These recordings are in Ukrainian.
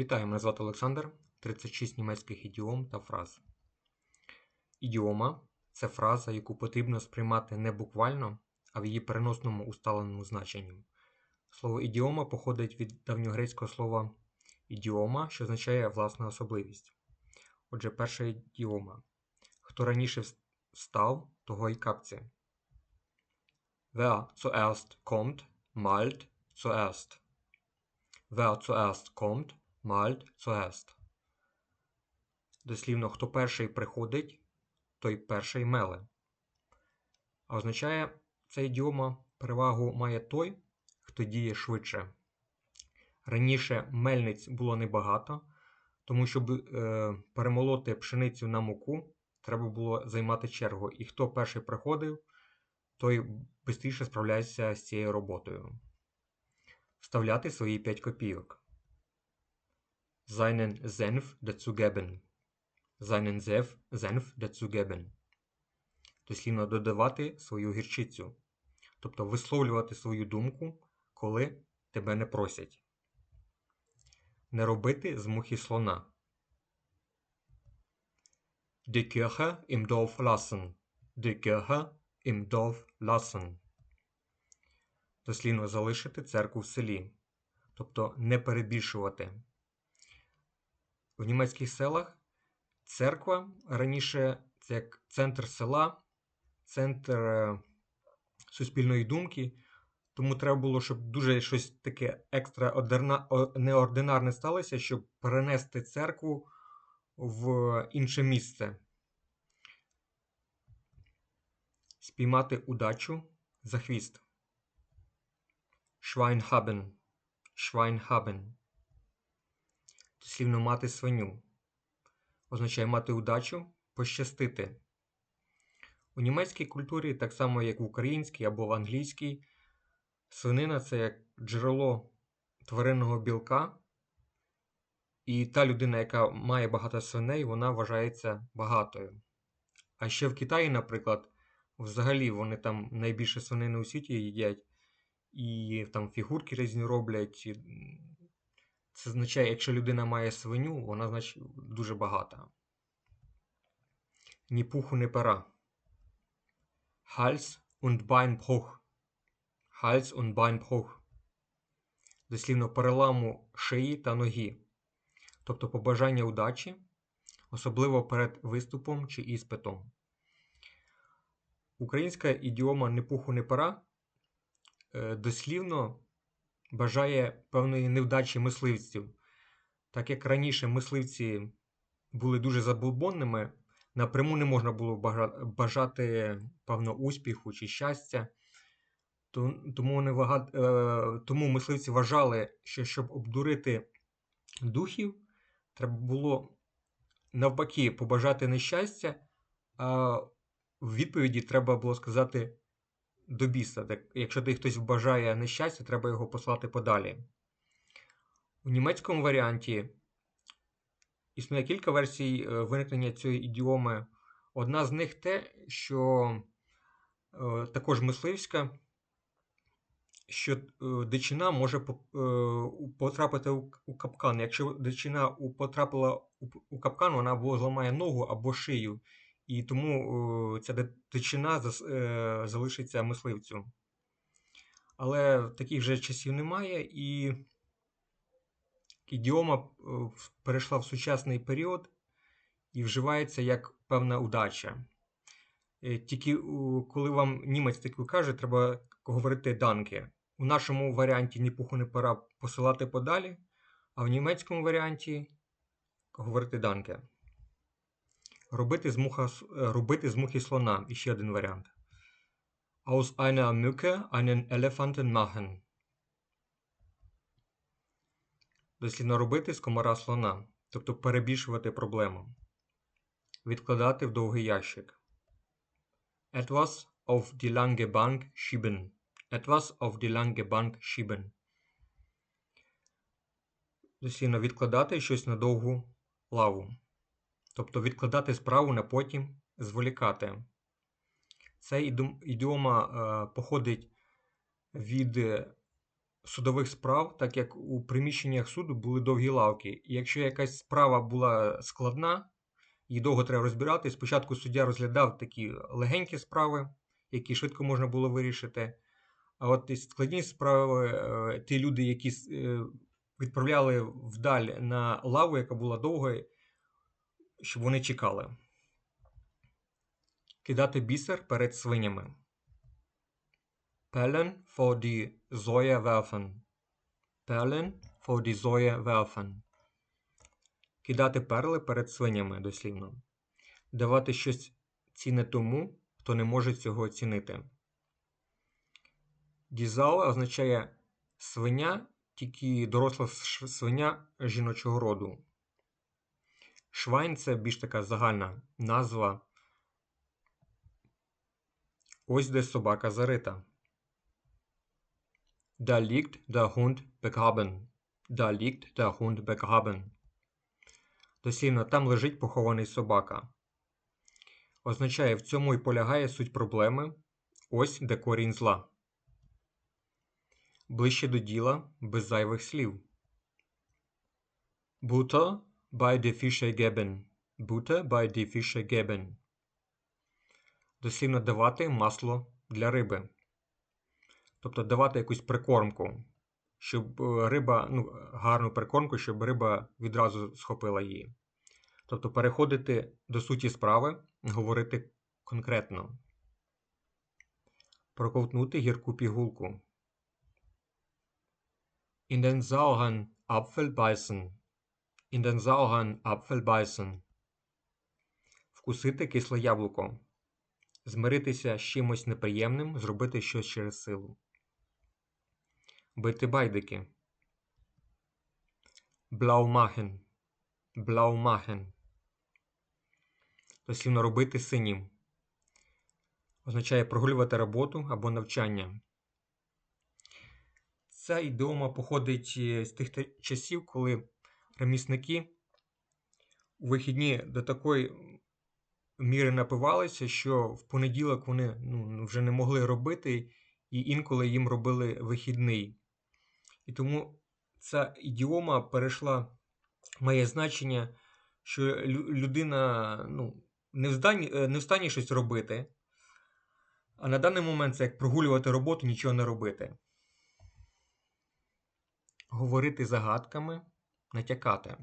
Вітаю, мене звати Олександр. 36 німецьких ідіом та фраз. Ідіома це фраза, яку потрібно сприймати не буквально, а в її переносному усталеному значенні. Слово ідіома походить від давньогрецького слова ідіома, що означає власна особливість. Отже, перша ідіома. Хто раніше встав, того й капці. Wer zuerst kommt, malt zuerst. Wer zuerst kommt, malt zuerst. Дослівно, хто перший приходить, той перший меле. А означає, ця ідіома перевагу має той, хто діє швидше. Раніше мельниць було небагато, тому щоб е, перемолоти пшеницю на муку, треба було займати чергу. І хто перший приходив, той швидше справляється з цією роботою. Вставляти свої 5 копійок seinen Senf dazugeben. Seinen Senf, Senf dazugeben. Дослівно додавати свою гірчицю. Тобто висловлювати свою думку, коли тебе не просять. Не робити з мухи слона. Die Kirche im Dorf lassen. Die Kirche im Dorf lassen. Дослівно залишити церкву в селі. Тобто не перебільшувати. В німецьких селах церква раніше це як центр села, центр е, суспільної думки. Тому треба було, щоб дуже щось таке екстра неординарне сталося, щоб перенести церкву в інше місце. Спіймати удачу за хвіст. Schweinhaben. Schweinhaben дослівно мати свиню. Означає мати удачу, пощастити. У німецькій культурі, так само як в українській або в англійській, свинина це як джерело тваринного білка. І та людина, яка має багато свиней, вона вважається багатою. А ще в Китаї, наприклад, взагалі вони там найбільше свинини у світі їдять, і там фігурки різні роблять, це означає, якщо людина має свиню, вона значить дуже багата. Ні пуху, ні пера. Hals und Beinbruch. Hals und Beinbruch. Дослівно переламу шиї та ноги. Тобто побажання удачі, особливо перед виступом чи іспитом. Українська ідіома «не пуху, не пера» е, дослівно бажає певної невдачі мисливців. Так як раніше мисливці були дуже забулбонними, напряму не можна було бажати певно успіху чи щастя. Тому вони вага... Е, тому мисливці вважали, що щоб обдурити духів, треба було навпаки побажати нещастя, а в відповіді треба було сказати до біса. Так, якщо ти хтось вбажає нещастя, треба його послати подалі. У німецькому варіанті існує кілька версій е, виникнення цієї ідіоми. Одна з них те, що е, також мисливська, що е, дичина може потрапити у, капкан. Якщо дичина потрапила у капкан, вона або зламає ногу або шию. І тому ця дичина е, залишиться мисливцю. Але таких же часів немає, і ідіома е, перейшла в сучасний період і вживається як певна удача. Е, тільки коли вам німець таки каже, треба говорити данки. У нашому варіанті ні пуху не пора посилати подалі, а в німецькому варіанті говорити данки. Робити з муха, е, робити з мухи слона і ще один варіант. Aus einer Mücke einen Elefanten machen. Дослідно робити з комара слона, тобто перебільшувати проблему. Відкладати в довгий ящик. Etwas auf die lange Bank schieben. Etwas auf die lange Bank schieben. Дослідно відкладати щось на довгу лаву тобто відкладати справу на потім, зволікати. Ця ідіома е, походить від судових справ, так як у приміщеннях суду були довгі лавки. І якщо якась справа була складна, і довго треба розбирати, спочатку суддя розглядав такі легенькі справи, які швидко можна було вирішити. А от складні справи, е, ті люди, які е, відправляли вдаль на лаву, яка була довгою, щоб вони чекали. Кидати бісер перед свинями. Perlen vor die Säue werfen. Perlen vor die Säue werfen. Кидати перли перед свинями дослівно. Давати щось цінне тому, хто не може цього оцінити. Дізауа означає свиня, тільки доросла свиня жіночого роду. Швайн це більш така загальна назва. Ось де собака зарита. Da liegt der Hund begraben. Da liegt der Hund begraben. Дослівно там лежить похований собака. Означає, в цьому і полягає суть проблеми. Ось де корінь зла. Ближче до діла без зайвих слів. Butter bei die Fische geben. Butter bei die Fische geben. Дослівно давати масло для риби. Тобто давати якусь прикормку, щоб риба, ну, гарну прикормку, щоб риба відразу схопила її. Тобто переходити до суті справи, говорити конкретно. Проковтнути гірку пігулку. In den sauren Apfel beißen. In den sauren Apfel beißen. Вкусити кисле яблуко. Змиритися з чимось неприємним, зробити щось через силу. Бити байдики. Блаумахен. Блаумахен. Дослівно робити синім. Означає прогулювати роботу або навчання. Ця ідеома походить е, з тих часів, коли ремісники у вихідні до такої міри напивалися, що в понеділок вони ну, вже не могли робити, і інколи їм робили вихідний. І тому ця ідіома перейшла має значення, що людина ну, не в стані, е, не в стані щось робити, а на даний момент це як прогулювати роботу, нічого не робити. Говорити загадками, натякати.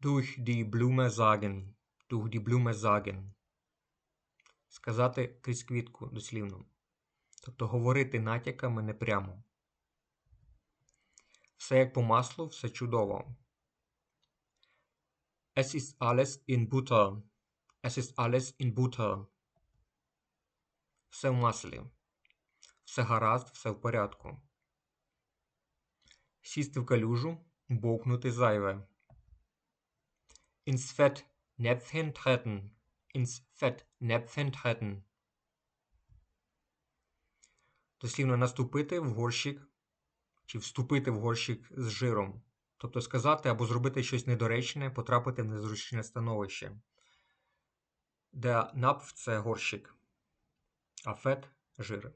Durch die Blume sagen. Durch die Blume sagen. Сказати крізь квітку дослівно. Тобто говорити натяками непрямо. Все як по маслу, все чудово. Es ist alles in Butter. Es ist alles in Butter. Все в маслі. Все гаразд, все в порядку. Сісти в калюжу, бовкнути зайве. Ins Fettnäpfchen treten. Ins Fettnäpfchen treten. Дослівно наступити в горщик чи вступити в горщик з жиром. Тобто сказати або зробити щось недоречне, потрапити в незручне становище. Де напф це горщик, а фет жир.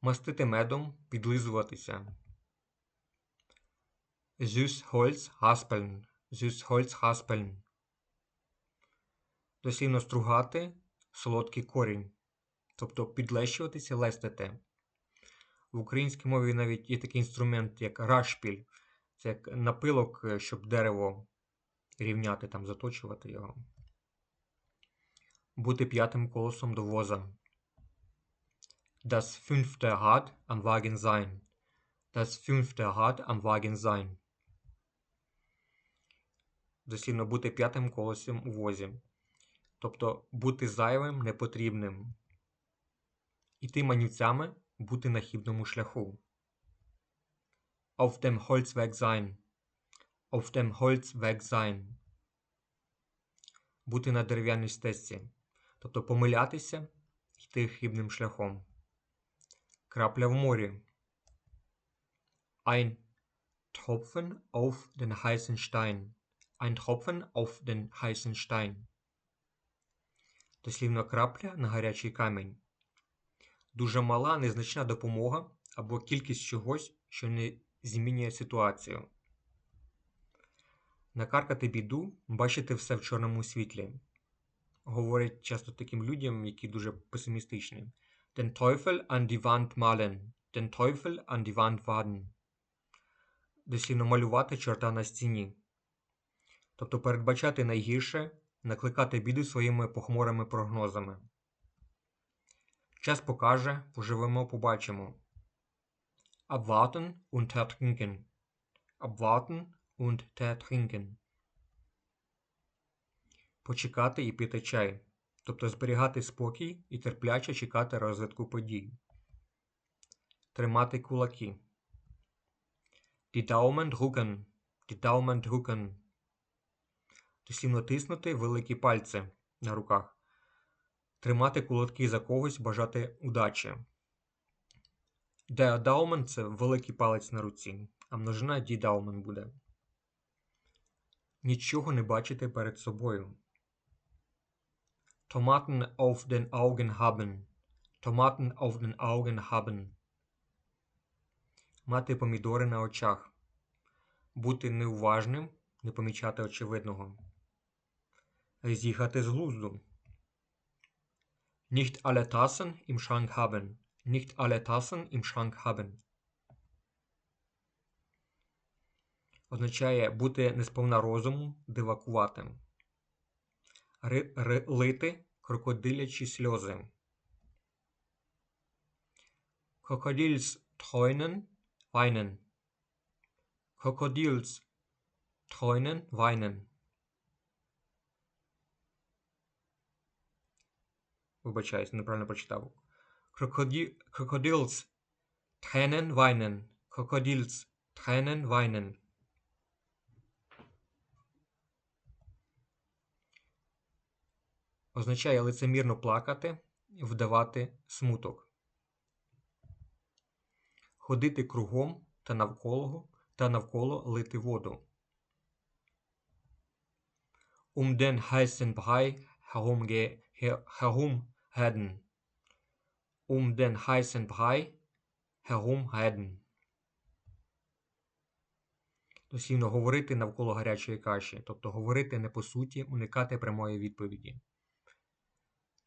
Мастити медом, підлизуватися. Holz haspeln. Дослівно стругати солодкий корінь. Тобто підлещуватися, лестити. В українській мові навіть є такий інструмент, як рашпіль. Це як напилок, е, щоб дерево рівняти, там, заточувати його. Бути п'ятим колесом до воза. Das fünfte Rad am Wagen sein. Das fünfte Rad am Wagen sein. Дослівно бути п'ятим колесом у возі. Тобто бути зайвим, непотрібним. Іти манівцями бути на хібному шляху. Auf dem Holzweg sein. Auf dem Holzweg sein. Бути на дерев'яній стежці. Тобто помилятися, йти хибним шляхом. Крапля в морі. Ein Tropfen auf den heißen Stein. Ein Tropfen auf den heißen Stein. Дослівно крапля на гарячий камінь. дуже мала незначна допомога або кількість чогось, що не змінює ситуацію. Накаркати біду, бачити все в чорному світлі. Говорять часто таким людям, які дуже песимістичні. Den Teufel an die Wand malen, den Teufel an die Wand waden. Дослівно малювати чорта на стіні. Тобто передбачати найгірше, накликати біду своїми похмурими прогнозами. Час покаже, поживемо, побачимо. Abwarten und ertrinken. Abwarten und ertrinken. Почекати і пити чай. Тобто зберігати спокій і терпляче чекати розвитку подій. Тримати кулаки. Die Daumen drucken. Die Daumen drucken. Дослівно тиснути великі пальці на руках. Тримати кулаки за когось, бажати удачі. Der – це великий палець на руці, а множина Daumen буде. Нічого не бачити перед собою. Tomaten auf den Augen haben. Tomaten auf den Augen haben. Мати помідори на очах. Бути неуважним, не помічати очевидного. З'їхати з глузду. Nicht alle Tassen im Schrank haben. Nicht alle Tassen im Schrank haben. Означає бути несповна розуму, дивакуватим. Ри, ри, лити крокодилячі сльози. Krokodils träunen, weinen. Krokodils träunen, weinen. Вибачаюсь, неправильно прочитав. Krokodils Tränen weinen. Krokodils Tränen weinen. Означає лицемірно плакати, вдавати смуток. Ходити кругом та навколо та навколо лити воду. Um den heißen Brei herumge, her, herumreden. Um den heißen Brei herumreden. Дослівно говорити навколо гарячої каші, тобто говорити не по суті, уникати прямої відповіді.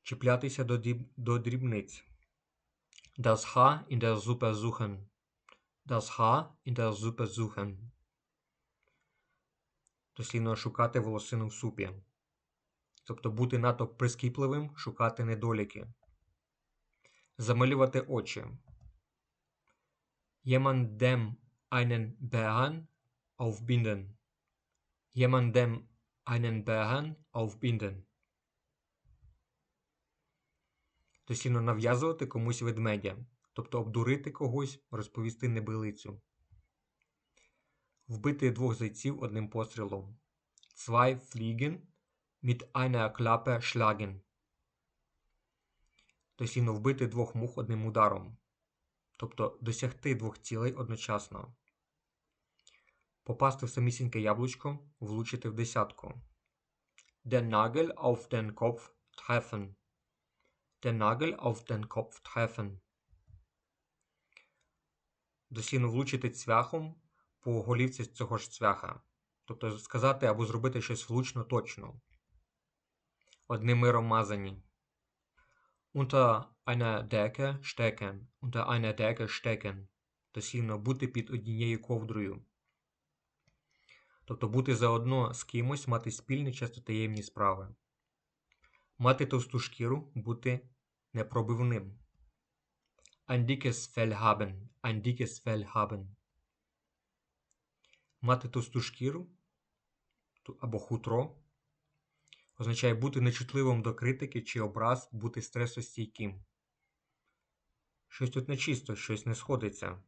Чіплятися до, дріб... до дрібниць. Das Haar in der Suppe suchen. Das Haar in der Suppe suchen. Дослівно шукати волосину в супі. Тобто бути надто прискіпливим, шукати недоліки. Замилювати очі. Jemandem einen Bären aufbinden. Jemandem einen Bären aufbinden. Дослівно нав'язувати комусь ведмедя, тобто обдурити когось, розповісти небилицю. Вбити двох зайців одним пострілом. Zwei Fliegen mit einer Klappe schlagen. Дослівно вбити двох мух одним ударом. Тобто досягти двох цілей одночасно. Попасти в самісіньке яблучко, влучити в десятку. Den Nagel auf den Kopf treffen. Den Nagel auf den Kopf treffen. Дослівно влучити цвяхом по голівці цього ж цвяха. Тобто сказати або зробити щось влучно точно. Одним миром мазані. Unter einer Decke stecken. Unter einer Decke stecken. Дослівно бути під однією ковдрою. Тобто бути заодно з кимось, мати спільні, часто таємні справи. Мати товсту шкіру, бути непробивним. Ein dickes Fell haben. Ein dickes Fell haben. Мати товсту шкіру або хутро означає бути нечутливим до критики чи образ, бути стресостійким. Щось тут нечисто, щось не сходиться.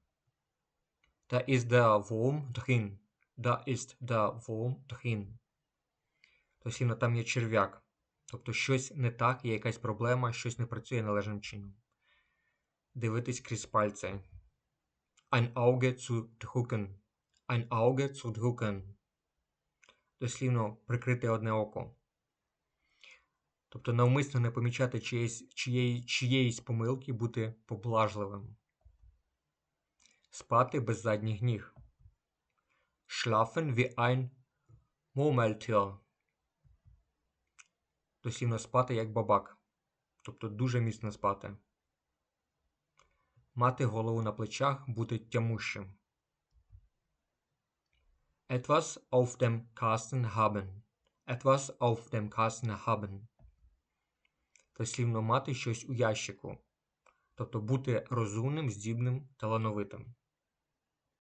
Da ist der Wurm drin. Da ist der Wurm drin. Тобто там є черв'як. Тобто щось не так, є якась проблема, щось не працює належним чином. Дивитись крізь пальці. Ein Auge zu drucken. Ein Auge zu drucken. Дослівно прикрити одне око. Тобто навмисно не помічати чиєїсь, чиєї, чиєїсь помилки, бути поблажливим. Спати без задніх ніг. Schlafen wie ein Murmeltier. Дослівно спати як бабак. Тобто дуже міцно спати. Мати голову на плечах, бути тямущим. Etwas auf dem Kasten haben. Etwas auf dem Kasten haben. Дослівно мати щось у ящику. Тобто бути розумним, здібним, талановитим.